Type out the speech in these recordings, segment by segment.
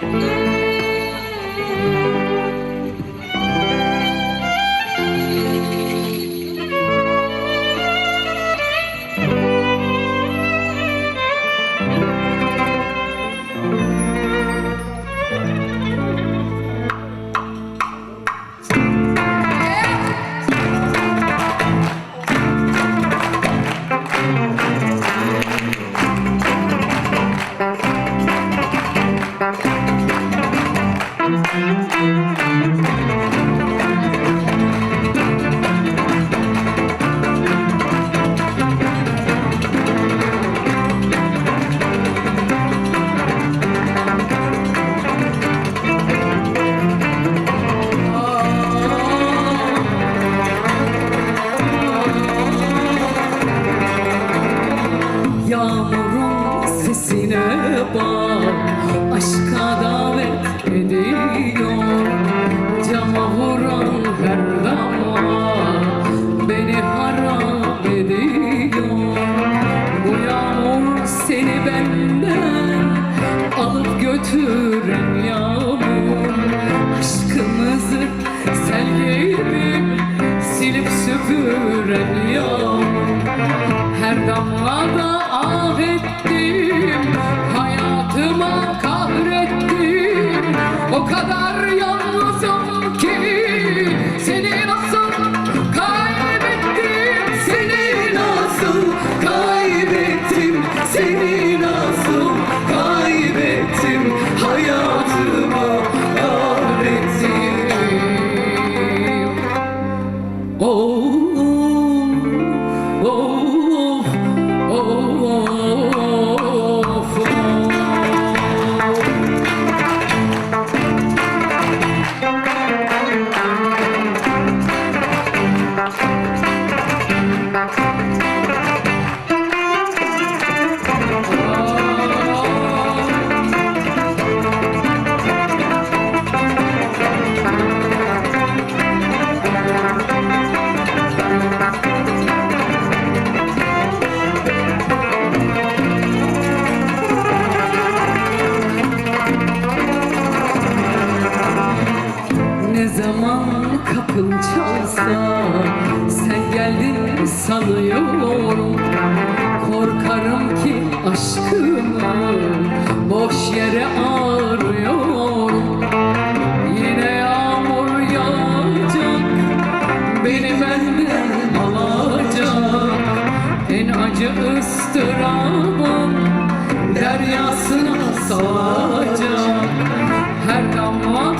Música Yağmurun sesine bak Aşka davet ediyor. Cama vuran her damla Beni harap ediyor. Bu yağmur seni benden Alıp götüren yağmur ettim Hayatıma kahrettim. O kadar yalnızım ki Seni nasıl kaybettim? Seni nasıl kaybettim? Seni nasıl kaybettim? Hayatıma kahrettim. Oh, oh, oh, kapım çalsa Sen geldin sanıyorum. Korkarım ki aşkımı boş yere arıyorum Yine yağmur yağacak Beni benden alacak. En acı ıstırabım Deryasına salacak. Her damla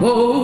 Oh.